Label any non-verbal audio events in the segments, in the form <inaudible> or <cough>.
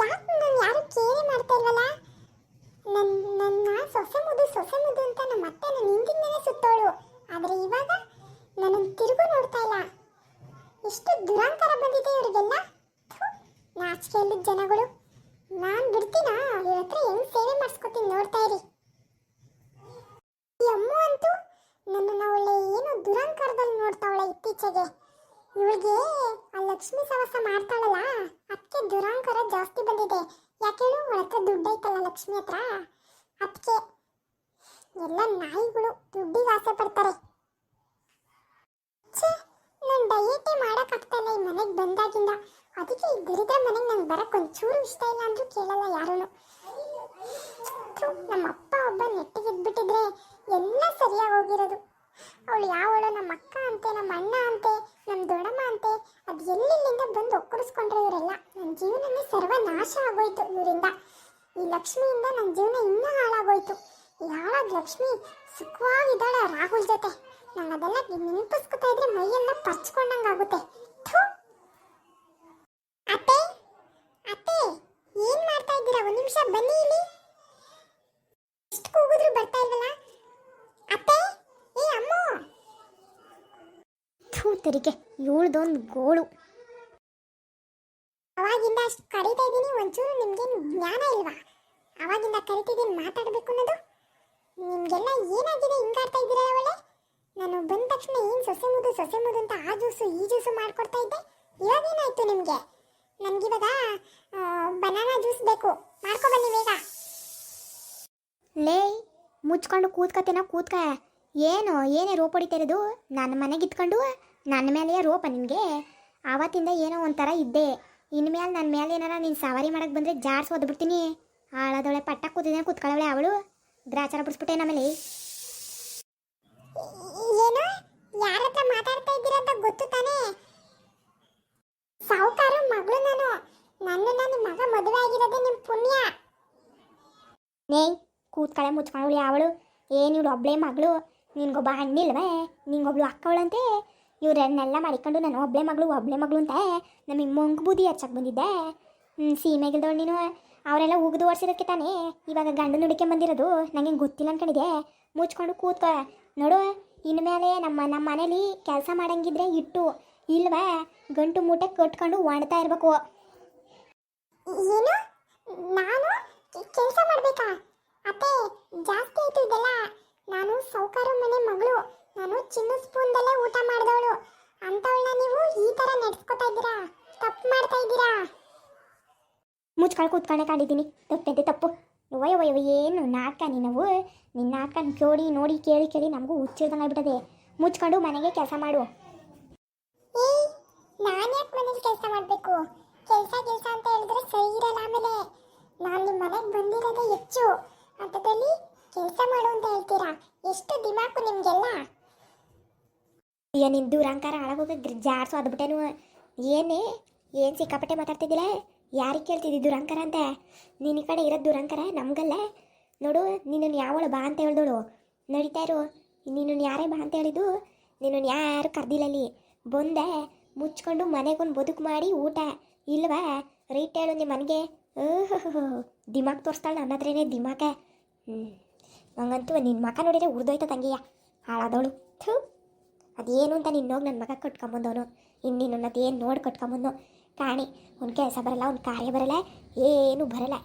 ಯಾಕೆ ನಾನು ಯಾರು ಕೇರೆ ಮಾಡ್ತಾ ಇಲ್ವಲ್ಲ? ನನ್ನ ನನ್ನ ಸೊಸೆ ಮುದು ಸೊಸೆ ಮುದು ಅಂತ ನಮ್ಮ ಅತ್ತೆ ನನ್ನ ಹಿಂದಿನ ಸುತ್ತೋಳು. ಆದರೆ ಇವಾಗ ನನ್ನನ್ನು ತಿರುಗು ನೋಡ್ತಾ ಇಲ್ಲ. ಎಷ್ಟು ದುರಂಕಾರ ಬಂದಿದೆ ಇವರಿಗೆಲ್ಲ. ನಾಚಿಕೆ ಇಲ್ಲದ ಜನಗಳು. ನಾನು ಬಿಡ್ತೀನಾ? ಇವ್ರ ಹತ್ರ ಹೆಂಗ್ ಸೇವೆ ಮಾಡಿಸ್ಕೊತೀನಿ ನೋಡ್ತಾ ಇರಿ. ಈ ಅಮ್ಮು ಅಂತೂ ನನ್ನನ್ನು ಏನು ಏನೋ ದುರಂಕಾರದಲ್ಲಿ ನೋಡ್ತಾವಳೆ ಇತ್ತೀಚೆಗೆ. ಇವಳಿಗೆ ಆ ಲಕ್ಷ್ಮಿ ಸವಾಸ ಮಾಡ್ತಾಳಲ್ಲ ಅದಕ್ಕೆ ದುರಾಂಕರ ಜಾಸ್ತಿ ಬಂದಿದೆ. ಯಾಕೇಳು? ಹೇಳು ಅವಳ ಹತ್ರ ದುಡ್ಡು ಐತಲ್ಲ ಲಕ್ಷ್ಮಿ ಹತ್ರ. ಅದಕ್ಕೆ ಎಲ್ಲ ನಾಯಿಗಳು ದುಡ್ಡಿಗೆ ಆಸೆ ಪಡ್ತಾರೆ. ನಾನು ಡಯೇಟೇ ಮಾಡೋಕ್ಕಾಗ್ತಾಯಿಲ್ಲ ಈ ಮನೆಗೆ ಬಂದಾಗಿಂದ. ಅದಕ್ಕೆ ಈ ದರಿದ್ರ ಮನೆಗೆ ನಂಗೆ ಬರಕ್ಕೆ ಒಂಚೂರು ಇಷ್ಟ ಇಲ್ಲ ಅಂದರೂ ಕೇಳಲ್ಲ ಯಾರೂ ನಮ್ಮ ಅಪ್ಪ ಒಬ್ಬ ನೆಟ್ಟಿಗಿದ್ಬಿಟ್ಟಿದ್ರೆ ಎಲ್ಲ ಸರಿಯಾಗಿ ಹೋಗಿರೋದು. ಅವಳು ಯಾವಳು? ನಮ್ಮ ಅಕ್ಕ ಅಂತೆ ನಮ್ಮ ಅಣ್ಣ ಅಂತೆ ನಮ್ಮ ದೊಡ್ಡಮ್ಮ ಅಂತೆ ಅದು ಎಲ್ಲಿಂದ ಬಂದು ಒಕ್ಕಡಿಸ್ಕೊಂಡ್ರೆ ಇವರೆಲ್ಲ. ನನ್ನ ಜೀವನನೇ ಸರ್ವನಾಶ ಆಗೋಯ್ತು ಇವರಿಂದ. ಈ ಲಕ್ಷ್ಮಿಯಿಂದ ನನ್ನ ಜೀವನ ಇನ್ನೂ ಹಾಳಾಗೋಯ್ತು. ಯಾವಾಗ ಲಕ್ಷ್ಮಿ ಸುಖವಾಗಿದ್ದಾಳೆ ರಾಹುಲ್ ಜೊತೆ. ನಾನು ಅದೆಲ್ಲ ನೆನಪಿಸ್ಕೊತಾ ಇದ್ರೆ ಮೈಯೆಲ್ಲ ಪರ್ಚ್ಕೊಂಡಂಗೆ ಆಗುತ್ತೆ. ಥು. ಅತ್ತೆ ಅತ್ತೆ, ಏನ್ ಮಾಡ್ತಾ ಇದ್ದೀರಾ? ಒಂದು ನಿಮಿಷ ಬನ್ನಿ ಇಲ್ಲಿ. ಎಷ್ಟು ಕೂಗಿದ್ರು ಬರ್ತಾ ಇಲ್ವಲ್ಲ? ಅತ್ತೆ, ಏ ಅಮ್ಮ! ಥೂ ತೆರಿಗೆ ಏಳ್ದೊಂದು ಗೋಳು ಅವಾಗಿಂದ ಅಷ್ಟು ಕರಿತಾ ಇದ್ದೀನಿ ಒಂಚೂರು ನಿಮ್ಗೇನು ಜ್ಞಾನ ಇಲ್ವಾ? ಅವಾಗಿಂದ ಕರಿತಿದ್ದೀನಿ ಮಾತಾಡಬೇಕು ಅನ್ನೋದು. ನಿಮಗೆಲ್ಲ ಏನಾಗಿದೆ? ಹಿಂಗಾಡ್ತಾ ಇದ್ದೀರಾ ಒಳ್ಳೆ? ನಾನು ಬಂದ ತಕ್ಷಣ ಏನು ಸೊಸೆ ಮುದು ಸೊಸೆ ಮುದು ಅಂತ ಆ ಜ್ಯೂಸು, ಈ ಜ್ಯೂಸು ಮಾಡ್ಕೊಡ್ತಾ ಇದ್ದೆ. ಇವಾಗೇನಾಯ್ತು ನಿಮಗೆ? ನನಗಿವಾಗ ಬನಾನಾ ಜ್ಯೂಸ್ ಬೇಕು. ಮಾಡ್ಕೊಬನ್ನಿ ಬೇಗ. ಲೇ, ಮುಚ್ಕೊಂಡು ಕೂತ್ಕತೇನ ಕೂತ್ಕ. ಏನು, ಏನೇ ರೋಪ್ ಹೊಡಿತಾ ಇರೋದು ನನ್ನ ಮನೆಗೆ ಇತ್ಕೊಂಡು ನನ್ನ ಮೇಲೆಯೇ ರೋಪ ನಿಮಗೆ? ಆವತ್ತಿಂದ ಏನೋ ಒಂಥರ ಇದ್ದೆ. ಇನ್ಮೇಲೆ ನನ್ನ ಮೇಲೆ ಏನಾರ ನೀನು ಸವಾರಿ ಮಾಡಕ್ಕೆ ಬಂದರೆ ಜಾರ್ಸ್ ಓದ್ಬಿಡ್ತೀನಿ ಆಳದೊಳೆ ಪಟ್ಟ ಕೂತಿದ್ದೆ ಕೂತ್ಕೊಳ್ಳವಳೆ ಅವಳು. ಗ್ರಾಚಾರ ಬಿಡಿಸ್ಬಿಟ್ಟೆ ನಮ್ಮಲ್ಲಿ. ಏನು? ಯಾರ ಹತ್ರ ಮಾತಾಡ್ತಾ ಇದ್ದೀರ ಅಂತ ಗೊತ್ತು ತಾನೇ? ಸಾವುಕಾರ ಮಗಳು ನಾನು. ನನ್ನ ನನ್ನ ಮಗ ಮದುವೆ ಆಗಿರೋದೇ ನಿಮ್ಮ ಪುಣ್ಯ. ನೇ ಕೂತ್ಕಳೆ ಮುಚ್ಕೊಳ್ಳಿ ಅವಳು. ಏನು ಇವಳು ಒಬ್ಳೆ ಮಗಳು. ನಿನ್ಗೊಬ್ಬ ಹಣ್ಣಿಲ್ವೇ ನಿಂಗೊಬ್ಳು ಅಕ್ಕವಳಂತೆ? ಇವ್ರನ್ನೆಲ್ಲ ಮಾಡಿಕೊಂಡು ನಾನು ಒಬ್ಳೆ ಮಗಳು ಒಬ್ಳೆ ಮಗಳು ಅಂತ ನಮಗೆ ಮೊಂಗ್ ಬೂದಿ ಹಚ್ಚಕ್ಕೆ ಬಂದಿದ್ದೆ. ಸೀಮೆಗಿಲ್ದವಳು ನೀನು, ಅವರೆಲ್ಲ ಉಗಿದು ಓಡಿಸಿರೋಕ್ಕೆ ತಾನೇ, ಇವಾಗ ಗಂಡು ನುಡಿಕೆ ಬಂದಿರೋದು ನನಗೆ ಗೊತ್ತಿಲ್ಲ ಅನ್ಕೊಂಡಿದ್ದೆ ಮುಚ್ಕೊಂಡು ಕೂತ್ಕೊ. ನೋಡು, ಇನ್ಮೇಲೆ ನಮ್ಮ ನಮ್ಮ ಮನೇಲಿ ಕೆಲಸ ಮಾಡಂಗಿದ್ರೆ ಇಟ್ಟು, ಇಲ್ವಾ? ಗಂಟು ಮೂಟೆ ಕಟ್ಕೊಂಡು ಒಣ್ತಾ ಇರಬೇಕು. ಏನು? ನಾನು ಕೆಲಸ ಮಾಡಬೇಕಾ? ಅತ್ತೆ, ಜಾಸ್ತಿ ಆಯ್ತು ಇದೆಲ್ಲ. ನಾನು ಸೌಕಾರ ಮನೆ ಮಗಳು. ನಾನು ಚಿನ್ನ ಸ್ಪೂನ್ದಲ್ಲೇ ಊಟ ಮಾಡಿದವಳು. ಅಂತವಳನ್ನ ನೀವು ಈ ಥರ ನಡೆಸ್ಕೊತಾ ಇದ್ದೀರಾ? ತಪ್ಪು ಮಾಡ್ತಾ ಇದ್ದೀರಾ? ಮುಚ್ಕೊಂಡು ಕೂತ್ಕೊಂಡೆ ಕಾಡಿದ್ದೀನಿ ತಪ್ಪೆದ್ದೆ ತಪ್ಪು. ಅಯ್ಯೋ ವಯ ಏನು ನಾಟಕ ನೀನವು ನಿನ್ನ ನಾಟಕ ನೋಡಿ ನೋಡಿ, ಕೇಳಿ ಕೇಳಿ ನಮಗೂ ಹುಚ್ಚಿರ್ದಂಗೆ ಆಗ್ಬಿಟ್ಟದೆ. ಮುಚ್ಕೊಂಡು ಮನೆಗೆ ಕೆಲಸ ಮಾಡು. ಏಯ್, ನಾನು ಯಾಕೆ ಮನೇಲಿ ಕೆಲಸ ಮಾಡಬೇಕು? ಕೆಲಸ ಕೆಲಸ ಅಂತ ಹೇಳಿದ್ರೆ ಸರಿ ಇರಲ್ಲ ಆಮೇಲೆ. ನಾನು ನಿಮ್ಮ ಮನೆಗೆ ಬಂದಿರೋದೇ ಹೆಚ್ಚು. ಅಂಥದ್ದಲ್ಲಿ ಕೆಲಸ ಮಾಡು ಅಂತ ಹೇಳ್ತೀರಾ? ಎಷ್ಟು ದಿಮಾಕು ನಿಮಗೆಲ್ಲ? ಅಯ್ಯೋ ನಿನ್ನ ದೂರಾಂಕಾರ ಹಾಳಾಗೋಗ ಜಾಡ್ಸು ಅದ್ಬಿಟ್ಟೇನು ಏನೇ? ಏನು ಸಿಕ್ಕಾಪಟ್ಟೆ ಮಾತಾಡ್ತಿದ್ದಿಲ್ಲ ಯಾರಿಗೆ ಕೇಳ್ತಿದ್ದಿ ದುರಂಕಾರ ಅಂತ? ನಿನ್ನ ಕಡೆ ಇರೋದು ದುರಂಕಾರ ನಮಗಲ್ಲ? ನೋಡು ನಿನ್ನನ್ನು ಯಾವಳು ಬಾ ಅಂತ ಹೇಳ್ದೋಳು. ನಡೀತಾ ಇರು. ನಿನ್ನನ್ನು ಯಾರೇ ಬಾ ಅಂತ ಹೇಳಿದ್ದು ನಿನ್ನನ್ನು ಯಾರು ಕರ್ದಿಲ್ಲ ಅಲ್ಲಿ ಬಂದೆ, ಮುಚ್ಕೊಂಡು ಮನೆಗೊಂದು ಬದುಕು ಮಾಡಿ ಊಟ. ಇಲ್ವಾ? ರೈಟ್ ಹೇಳು ನಿಮ್ಮ ಮನೆಗೆ. ದಿಮಾಕ್ ತೋರಿಸ್ತಾಳೆ ನನ್ನ ಹತ್ರನೇ ದಿಮಾಕ. ಹ್ಞೂ ನಂಗಂತೂ ನಿನ್ನ ಮಕ ನೋಡಿದ್ರೆ ಉರ್ದೋಯ್ತ ತಂಗಿಯ. ಹಾಳಾದವಳು ಥೂ. ಅದೇನು ಅಂತ ನೀನು ಹೋಗಿ ನನ್ನ ಮಗ ಕಟ್ಕೊಂಬಂದವನು. ಇನ್ನು ನಿನ್ನ ಏನು ನೋಡಿ ಕಟ್ಕೊಂಬಂದು. ಕಾಣಿ ಅವ್ನ ಕೆಲಸ ಬರಲ್ಲ ಅವ್ನ ಕಾರ್ಯ ಬರಲ್ಲ ಏನು ಬರಲ್ಲ.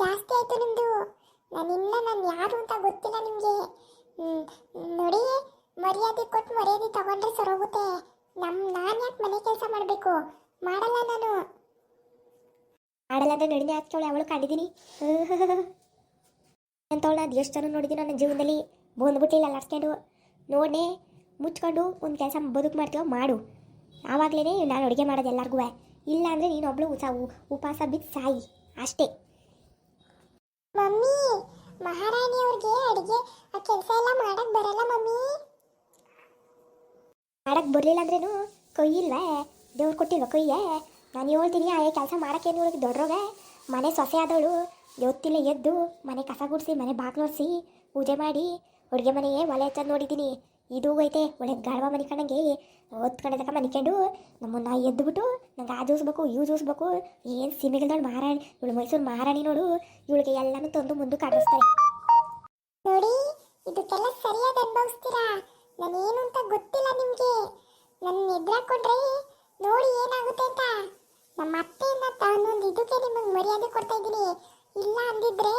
ಜಾಸ್ತಿ ಆಯಿತು ನಿಮ್ಮದು ನಾನಿಲ್ಲ ನಾನು ಯಾರು ಅಂತ ಗೊತ್ತಿಲ್ಲ ನಿಮಗೆ. ನೋಡಿ ಮರ್ಯಾದೆ ಕೊಟ್ಟು ಮರ್ಯಾದೆ ತಗೊಂಡ್ರೆ ಸರೋಗುತ್ತೆ ನಮ್ಮ ನಾನು ಯಾಕೆ ಮನೆ ಕೆಲಸ ಮಾಡಬೇಕು? ಮಾಡಲ್ಲ ನಾನು. ಮಾಡಲ್ಲ ಅಂದರೆ ನಡಿನೆ ಹಾಕ್ತವಳೆ ಅವಳು ಕಂಡಿದ್ದೀನಿ ಅಂತವಳು <laughs> ಅದು ಎಷ್ಟು ಜನ ನೋಡಿದ್ದೀನಿ ನನ್ನ ಜೀವನದಲ್ಲಿ. ಬಂದ್ಬಿಟ್ಟಿಲ್ಲ ಅಲ್ಲಾಡ್ಸ್ಕೊಂಡು ನೋಡೇ ಮುಚ್ಕೊಂಡು ಒಂದು ಕೆಲಸ ಬದುಕು ಮಾಡ್ತೀವೋ ಮಾಡು. ಆವಾಗಲೇ ನಾನು ಅಡುಗೆ ಮಾಡೋದು ಎಲ್ಲರಿಗೂ ಇಲ್ಲ ಅಂದರೆ ನೀನು ಒಬ್ಳು ಉಸ ಉಪವಾಸ ಬಿದ್ದು ಸಾಯಿ. ಅಷ್ಟೇ. ಮಮ್ಮಿ ಮಹಾರಾಣಿ ಅವ್ರಿಗೆ ಅಡುಗೆ ಆ ಕೆಲಸ ಎಲ್ಲ ಮಾಡಕ್ ಬರಲ್ಲ ಮಮ್ಮಿ. ಮಾಡಕ್ ಬರಲಿಲ್ಲ ಅಂದ್ರೇನು ಕೊಯ್ಯಿಲ್ವೇ ದೇವ್ರು ಕೊಟ್ಟಿಲ್ವ ಕೊಯ್ಯೆ ನಾನು ಹೇಳ್ತೀನಿ ಆ ಕೆಲಸ ಮಾಡೋಕ್ಕೇನು ಇವ್ರಿಗೆ ದೊಡ್ಡರೋಗ? ಮನೆ ಸೊಸೆ ಆದವಳು ಹೊತ್ತಿಲ್ಲ ಎದ್ದು ಮನೆ ಕಸ ಗುಡಿಸಿ ಮನೆ ಬಾಗಿಲು ಒರೆಸಿ ಪೂಜೆ ಮಾಡಿ ಅಡುಗೆ ಮನೆಗೆ ಒಲೆ ಹಚ್ಚೋದು ನೋಡಿದ್ದೀನಿ. ಇದು ಐತೆ. ಒಳ್ಳೆ ಗಾಢವ ಮನಿಕೊಂಡಂಗೆ ಹೊತ್ಕೊಂಡೆ ತಕ ಮನಿಕೊಂಡು ನಮ್ಮನ್ನ ಎದ್ದುಬಿಟ್ಟು ನಂಗೆ ಆ ಜೂಸ್ಬೇಕು, ಇವು ಜೂಸ್ಬೇಕು. ಏನು ಸೀಮೆಗಿಲ್ದವಳು ಮಹಾರಾಣಿ, ಇವಳು ಮೈಸೂರು ಮಹಾರಾಣಿ ನೋಡು. ಇವಳಿಗೆ ಎಲ್ಲನೂ ತಂದು ಮುಂದೆ ಕಾಣಿಸ್ತಾರೆ ನೋಡಿ, ಇದಕ್ಕೆಲ್ಲ ಸರಿಯಾಗಿ ಅನುಭವಿಸ್ತೀರಾ? ನಾನೇನು ಅಂತ ಗೊತ್ತಿಲ್ಲ ನಿಮಗೆ. ನನ್ನ ಎದುರಾಕೊಂಡ್ರೆ ನೋಡಿ ಏನಾಗುತ್ತೆ ಅಂತ. ನಮ್ಮ ಅತ್ತೆಯಿಂದ ತಾನೊಂದು ಇದಕ್ಕೆ ನಿಮಗೆ ಮರ್ಯಾದೆ ಕೊಡ್ತಾ ಇದ್ದೀನಿ. ಇಲ್ಲ ಅಂದಿದ್ರೆ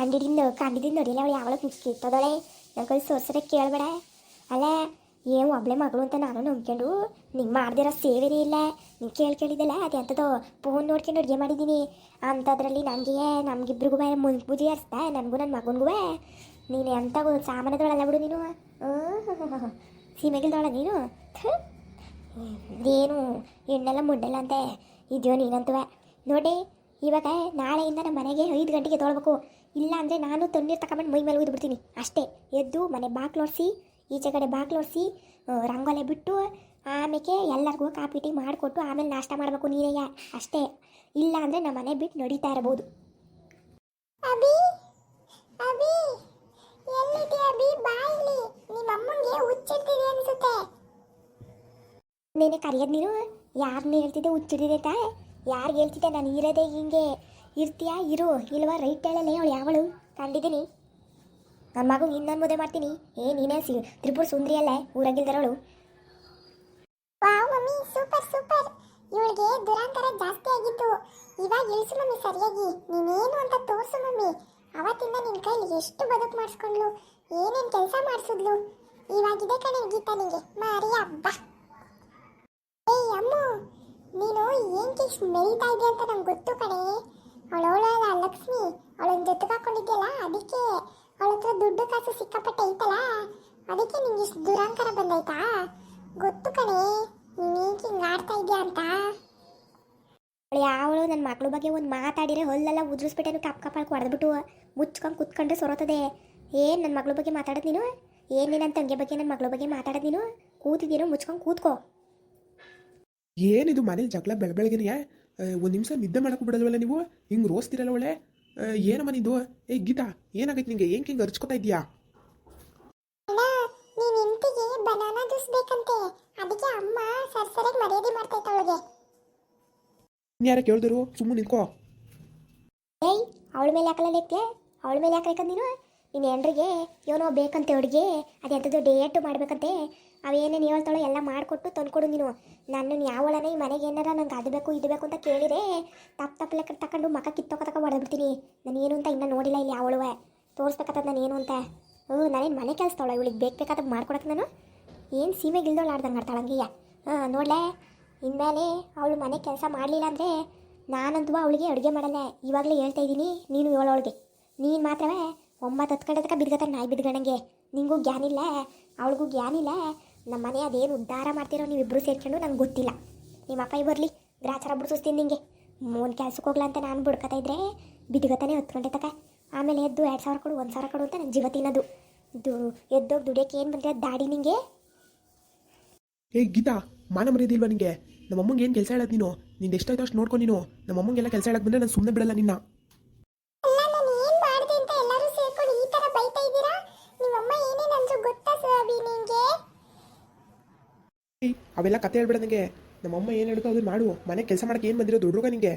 ಕಂಡಿಡಿಂದ ಕಂಡಿದ್ದೀನಿ ನೋಡಿಲ್ಲ ಅವಳು ಯಾವಳ ಕಿತ್ತದಳೆ ನನ್ನ ಕೈ ಸೋರ್ಸರೆ ಕೇಳಬೇಡ ಅಲ್ಲ ಏನು ಒಬ್ಳೆ ಮಗಳು ಅಂತ ನಾನು ನಂಬ್ಕೊಂಡು ನಿಂಗೆ ಮಾಡ್ದಿರೋ ಸೇವೆನೇ ಇಲ್ಲ ನೀನು ಕೇಳಿ ಕೇಳಿದ್ದಲ್ಲ ಅದು ಎಂಥದ್ದು ಫೋನ್ ನೋಡ್ಕೊಂಡು ಅಡುಗೆ ಮಾಡಿದ್ದೀನಿ ಅಂಥದ್ರಲ್ಲಿ ನನಗೆ ನಮಗಿಬ್ರಿಗೂ ಮುಂದೆ ಬುದ್ಧಿ ಹರಿಸ್ತಾ ನನಗೂ ನನ್ನ ಮಗನಿಗೂ ನೀನು ಎಂಥ ಸಾಮಾನ್ಯದೊಳಲ್ಲ ಬಿಡು ನೀನು ಸೀಮೆಗಿಲ್ದೊಳ ನೀನು. ಏನು ಹೆಣ್ಣೆಲ್ಲ ಮುಂಡೆಲ್ಲ ಅಂತೆ ಇದೆಯೋ ನೀನಂತುವೆ ನೋಡಿ ಇವಾಗ ನಾಳೆಯಿಂದ ನಮ್ಮ ಮನೆಗೆ ಐದು ಗಂಟೆಗೆ ತೊಳ್ಬೇಕು ಇಲ್ಲ ಅಂದರೆ ನಾನು ತಣ್ಣೀರು ತಗೊಂಡು ಮೈ ಮೇಲೆ ಉಯ್ದು ಬಿಡ್ತೀನಿ. ಅಷ್ಟೇ. ಎದ್ದು ಮನೆ ಬಾಕ್ಲೋಡಿಸಿ ಈಚೆ ಕಡೆ ಬಾಕ್ಲೋಡಿಸಿ ರಂಗೋಲೆ ಬಿಟ್ಟು ಆಮೇಲೆ ಎಲ್ಲರಿಗೂ ಕಾಪಿ ಟೀ ಮಾಡಿಕೊಟ್ಟು ಆಮೇಲೆ ನಾಷ್ಟ ಮಾಡಬೇಕು ನೀನೇ ಅಷ್ಟೇ. ಇಲ್ಲ ಅಂದರೆ ನಮ್ಮ ಮನೆ ಬಿಟ್ಟು ನಡೀತಾ ಇರಬಹುದು ಅಭಿ ಅಭಿ ಎಲ್ಲಿದೆ ಅಭಿ? ಬಾ ಇಲ್ಲಿ. ನಿಮ್ಮ ಅಮ್ಮಂಗೆ ಅನ್ಸುತ್ತೆ. ನೀನೆ ಕರೆಯೋದು ನೀನು? ಯಾರನ್ನ ಹೇಳ್ತಿದ್ದೆ ಹುಚ್ಚಿಡಿದೆ ತಾ ಯಾರಿಗೆ ಹೇಳ್ತಿದ್ದೆ? ನಾನು ಇರೋದೇ ಹಿಂಗೆ. ಇರ್ತೀಯಾ? ಇರು. ಇಲ್ವಾ? ರೈಟ್ ಹೇಳಲೇ ಅವಳು ಯಾವಳು? ಕಂಡಿದ್ದೀನಿ ನನ್ನ ಮಗು ಇನ್ನೊಂದು ಮದುವೆ ಮಾಡ್ತೀನಿ. ಏ, ನೀನೇ ಸಿ, ತ್ರಿಪುರ ಸುಂದ್ರಿ ಅಲ್ಲೇ ಊರಾಗಿಲ್ದರವಳು ವಾವ್, ಮಮ್ಮಿ. Super super. ಇವಳಿಗೆ ದುರಾಂತರ ಜಾಸ್ತಿ ಆಗಿತ್ತು ಇವಾಗ ಇಳಿಸು ಮಮ್ಮಿ ಸರಿಯಾಗಿ. ನೀನೇನು ಅಂತ ತೋರಿಸು ಮಮ್ಮಿ. ಅವತ್ತಿಂದ ನಿನ್ನ ಕೈಲಿ ಎಷ್ಟು ಬದುಕು ಮಾಡಿಸ್ಕೊಂಡ್ಲು. ಏನೇನ್ ಕೆಲಸ ಮಾಡಿಸಿದ್ಲು. ಇವಾಗಿದೆ ಕಣೆ ಗೀತಾ ನಿಂಗೆ. ಮಾರಿ ಹಬ್ಬ. ಏಯ್, ಅಮ್ಮು. ನೀನು ಏನ್ ಕೇಸ್ ಮೆರಿತಾ ಇದೆಯಾ ಅಂತ ನಂಗೆ ಗೊತ್ತು ಕಣೆ. ಅವಳವಳಲ್ಲ ಲಕ್ಷ್ಮಿ. ಅವಳನ್ನ ಜೊತೆಗೆ ಹಾಕೊಂಡಿದ್ಯಲ್ಲ ಅದಕ್ಕೆ ಅವಳ ಹತ್ರ ದುಡ್ಡು ಕಾಸು ಸಿಕ್ಕಾಪಟ್ಟೆ ಐತಲ್ಲ ಅದಕ್ಕೆ ನಿಂಗೆ ಇಷ್ಟು ದುರಾಂಕಾರ ಬಂದೈತಾ ಗೊತ್ತು ಕಣೆ ನೀನೇನ್ ಹಿಂಗೆ ಆಡ್ತಾ ಇದೆಯಾ ಅಂತ? ಅವಳು ಯಾವಳು ನನ್ನ ಮಗಳ ಬಗ್ಗೆ ಒಂದು ಮಾತಾಡಿದ್ರೆ ಹೊಲ್ಲೆಲ್ಲ ಉದುರಿಸ್ಬಿಟ್ಟೆ ಕಪ್ ಕಪ್ ಹೊಡೆದ್ಬಿಟ್ಟು ಮುಚ್ಕೊಂಡು ಕುತ್ಕೊಂಡ್ರೆ ಸೊರೋತದೆ. ಏನು ನನ್ನ ಮಗಳ ಬಗ್ಗೆ ಮಾತಾಡೋದು ನೀನು? ಏನು ನಿನ್ನ ತಂಗಿ ಬಗ್ಗೆ ನನ್ನ ಮಗಳ ಬಗ್ಗೆ ಮಾತಾಡೋದು ನೀನು? ಕೂತಿದ್ದೀನೋ ಮುಚ್ಕೊಂಡು ಕೂತ್ಕೋ. ಏನಿದು ಮನೇಲಿ ಜಗಳ ಬೆಳ ಬೆಳಗ್ಗೆನೆಯಾ ಒಂದು ನಿಮಿಷ ನಿದ್ದೆ ಮಾಡಕ್ಕೆ ಬಿಡಲ್ವಲ್ಲ ನೀವು? ಹಿಂಗೆ ರೋಸ್ತಿರಲ್ಲ ಒಳ್ಳೆ? ಏನಮ್ಮ ನಿಂದು? ಏ ಗೀತಾ ಏನಾಗೈತೆ ನಿಂಗೆ? ಏನು ಹಿಂಗೆ ಅರ್ಚ್ಕೊತಾ ಇದೀಯಾ ಬನಾನಾ ಜ್ಯೂಸ್ ಬೇಕಂತೆ. ಅದಕ್ಕೆ ಅಮ್ಮ ಸರ್ಸರಿಗೆ ಮರ್ಯಾದೆ ಮಾಡ್ತೈತೆ ಅವಳಿಗೆ. ಯಾರ ಕೇಳಿದ್ರು? ಸುಮ್ಮನೆ ನಿಂತ್ಕೋ. ಏಯ್ ಅವಳ ಮೇಲೆ ಯಾಕಲ್ಲ ಅವಳ ಮೇಲೆ ಯಾಕೆ ನೀನು? ನೀನು ನಿನ್ನ ಹೆಂಡ್ರಿಗೆ ಏನೋ ಬೇಕಂತೆ ಹುಡುಗಿ ಅದೆಂಥದ್ದು ಡೇಟು ಮಾಡ್ಬೇಕಂತೆ. ಅವೇನೇನು ಹೇಳ್ತಾಳೋ ಎಲ್ಲ ಮಾಡಿಕೊಟ್ಟು ತಂದ್ಕೊಡು ನೀನು. ನನ್ನನ್ನು ಯಾವಳನ ಈ ಮನೆಗೆ ಏನಾರ ನಂಗೆ ಅದು ಬೇಕು, ಇದು ಬೇಕು ಅಂತ ಕೇಳಿದೆ ತಪ್ಪು ತಪ್ಪು ಲೆಕ್ಕ ತಗೊಂಡು ಮಕ್ಕ ಕಿತ್ತೋಕ ತಕ ಹೊಡೆದ್ಬಿಡ್ತೀನಿ. ನಾನು ಏನು ಅಂತ ಇನ್ನೂ ನೋಡಿಲ್ಲ ಇಲ್ಲಿ ಯಾವಳುವೆ. ತೋರಿಸ್ಬೇಕಾದ ನಾನು ಏನು ಅಂತ. ಹ್ಞೂ, ನಾನೇನು ಮನೆ ಕೆಲಸದವಳ, ಇವಳಿಗೆ ಬೇಕು ಬೇಕಾದಾಗ ಮಾಡ್ಕೊಡಕ್ಕೆ ನಾನು? ಏನು ಸೀಮೆಗೆ ಇಲ್ದವಳು ಆಡ್ದಂಗೆ ಆಡ್ತಾಳಂಗಯ್ಯ ಹಾಂ, ನೋಡ್ಲೆ, ಇನ್ಮೇಲೆ ಅವಳು ಮನೆ ಕೆಲಸ ಮಾಡಲಿಲ್ಲ ಅಂದರೆ ನಾನಂತೂ ಅವಳಿಗೆ ಅಡುಗೆ ಮಾಡಲ್ಲ. ಇವಾಗಲೇ ಹೇಳ್ತಾ ಇದ್ದೀನಿ, ನೀನು ಹೇಳೋಳಿಗೆ. ನೀನು ಮಾತ್ರವೇ ಒಂಬತ್ತು ಹತ್ತು ಗಂಟೆ ತನಕ ಬಿದ್ಗತ್ತ ನಾಯಿ ಬಿದ್ಗಣಂಗೆ ನಿಂಗೂ ಗ್ಯಾನಿಲ್ಲ ಅವಳಿಗೂ ಜ್ಞಾನಿಲ್ಲ ನಮ್ಮ ಮನೆ ಅದೇನು ಉದ್ಧಾರ ಮಾಡ್ತಿರೋ ನೀವಿಬ್ಬರು ಸೇರ್ಕೊಂಡು ನಂಗೆ ಗೊತ್ತಿಲ್ಲ. ನಿಮ್ಮ ಅಪ್ಪ ಬರಲಿ ಗ್ರಾಚಾರ ಬಿಡಿಸ್ತೀನಿ ನಿಂಗೆ. ಮೂನ್ ಕೆಲ್ಸಕ್ಕೆ ಹೋಗ್ಲಾ ಅಂತ ನಾನು ಬಿಡ್ಕೊತಾ ಇದ್ರೆ ಬಿದ್ಗತಾನೆ ಹೊತ್ಕೊಂಡೆ ತಕ. ಆಮೇಲೆ ಎದ್ದು ಎರಡು ಸಾವಿರ ಕೊಡು, ಒಂದು ಸಾವಿರ ಕೊಡು ಅಂತ ನನ್ನ ಜೀವ ತಿನ್ನೋದು. ದು, ಎದ್ದೋಗಿ ದುಡಿಯೋಕೆ ಏನು ಬಂದರೆ ದಾಡಿ ನಿಂಗೆ? ಏ, ಗೀತಾ, ಮಾನ ಮರ್ಯಾದಿಲ್ವಾ ನಿಂಗೆ? ನಮ್ಮ ಅಮ್ಮಂಗೆ ಏನು ಕೆಲಸ ಹೇಳೋದು ನೀನು? ನಿಂದು ಎಷ್ಟಾಯ್ತು ಅಷ್ಟು ನೋಡ್ಕೊ ನೀನು. ನಮ್ಮ ಅಮ್ಮಂಗೆಲ್ಲ ಕೆಲಸ ಹೇಳಕ್ಕೆ ಬಂದರೆ ನಾನು ಸುಮ್ಮನೆ ಬಿಡಲ್ಲ ನಿನ್ನ. ಅವೆಲ್ಲ ಕತೆ ಹೇಳ್ಬೇಡ ನನಗೆ ನಮ್ಮ ಅಮ್ಮ ಏನು ಹೇಳುತ್ತೋ ಅದನ್ನ ಮಾಡು. ಮನೆಗೆ ಕೆಲಸ ಮಾಡಕ್ಕೆ ಏನು ಬಂದಿರೋ ದೊಡ್ಡಗ ನಿಮಗೆ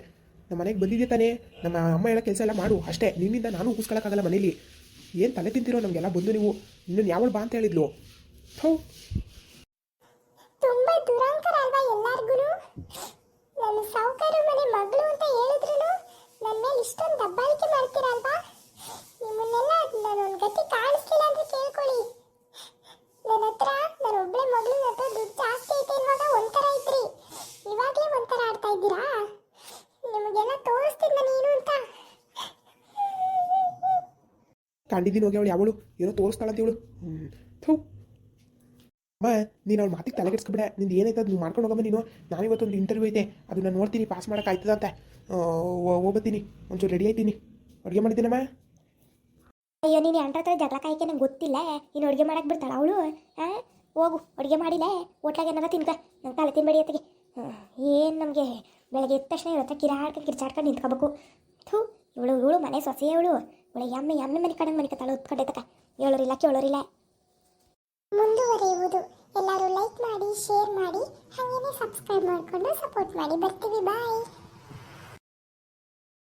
ನಮ್ಮ ಮನೆಗೆ ಬಂದಿದ್ದೆ ತಾನೇ. ನಮ್ಮ ಅಮ್ಮ ಹೇಳೋ ಕೆಲಸ ಎಲ್ಲ ಮಾಡು. ಅಷ್ಟೇ. ನಿನ್ನಿಂದ ನಾನು ಕೂಸ್ಕೊಳ್ಳೋಕ್ಕಾಗಲ್ಲ ಮನೇಲಿ. ಏನು ತಲೆ ತಿಂತಿರೋ ನಮಗೆಲ್ಲ ಬಂದು ನೀವು. ಇನ್ನೊಂದು ಯಾವಳು ಬಾ ಅಂತ ಹೇಳಿದ್ಲು. ಹೌ ದುರಂಕರ ಅಲ್ವಾ ಮಗಳು ಅಂತ ಹೇಳಿದ್ರು ನನ್ನ ಮೇಲೆ ಇಷ್ಟೊಂದು ದಬ್ಬಾಳಿಕೆ ಮಾಡ್ತೀರಲ್ವಾ? ನಿಮ್ಮನ್ನೆಲ್ಲ ನಾನೊಂದು ಗತಿ ಕಾಣಿಸ್ಲಿಲ್ಲ ಅಂತ ಕೇಳ್ಕೊಳ್ಳಿ ನನ್ನ ಹತ್ರ ನನ್ನ ಒಬ್ಳೆ ಮಗಳು ಹತ್ರ ದುಡ್ಡು ಜಾಸ್ತಿ ಐತೆ ಇರುವಾಗ ಒಂಥರ ಐತ್ರಿ ಇವಾಗಲೇ ಒಂಥರ ಆಡ್ತಾ ಇದ್ದೀರಾ ನಿಮಗೆಲ್ಲ ತೋರಿಸ್ತೀನಿ ನಾನು ಏನು ಅಂತ ಕಂಡಿದ್ದೀನಿ ಹೋಗಿ ಅವಳು, ಯಾವಳು, ಏನೋ ತೋರಿಸ್ತಾಳಂತ ಇವಳು ಹ್ಞೂ ಥೂ. ಅಮ್ಮ, ನೀನು ಅವ್ಳ ಮಾತಿಗೆ ತಲೆಗೆಡ್ಸ್ಕೊಬಿಡ ನಿಂದು ಏನೈತೆ ಅದು ಮಾಡ್ಕೊಂಡು ಹೋಗಮ್ಮ ನೀನು. ನಾನು ಇವತ್ತೊಂದು ಇಂಟರ್ವ್ಯೂ ಐತೆ. ಅದು ನಾನು ನೋಡ್ತೀನಿ ಪಾಸ್ ಮಾಡೋಕೆ ಆಯ್ತದಂತೆ. ಹೋಗ್ಬತ್ತೀನಿ. ಒಂಚೂರು ರೆಡಿ ಆಯ್ತೀನಿ. ಅಡುಗೆ ಮಾಡಿದ್ದೀನಮ್ಮ? ಅಯ್ಯೋ, ನೀನು ಎಂಟ್ರ ಹತ್ರ ಜಗಳ ಕಾಯ್ಕೆ ನಂಗೆ ಗೊತ್ತಿಲ್ಲ. ನೀನು ಅಡುಗೆ ಮಾಡಕ್ಕೆ ಬಿಡ್ತಾಳ ಅವಳು? ಹೋಗು, ಅಡುಗೆ ಮಾಡಿಲ್ಲ ಹೋಟ್ಲಾಗ ಏನಾರ ತಿನ್ಕ. ನಂಗೆ ತಲೆ ತಿನ್ಬೇಡಿ ಅತ್ತಿಗೆ. ಏನು ನಮಗೆ? ಬೆಳಗ್ಗೆ ಎದ್ದ ತಕ್ಷಣ ಇವತ್ತ ಕಿರಾಡ್ಕೊಂಡು ಕಿರ್ಚಾಡ್ಕೊಂಡು ನಿಂತ್ಕೋಬೇಕು. ಥೂ, ಇವಳು ಇವಳು ಮನೆ ಸೊಸೆ ಇವಳು ಇವಳು ಯಮ್ಮ ಎಮ್ಮೆ ಮನೆ ಕಡೆ ಮನೆ ಕತ್ತಾಳು ಉತ್ಕಡೆ ತಕ ಹೇಳೋರಿಲ್ಲ ಕೇಳೋರಿಲ್ಲ. ಮುಂದುವರೆಯುವುದು. ಎಲ್ಲರೂ ಲೈಕ್ ಮಾಡಿ ಶೇರ್ ಮಾಡಿ, ಹಾಗೇನೇ ಸಬ್ಸ್ಕ್ರೈಬ್ ಮಾಡಿಕೊಂಡು ಸಪೋರ್ಟ್ ಮಾಡಿ. ಬರ್ತೀವಿ ಬಾಯ್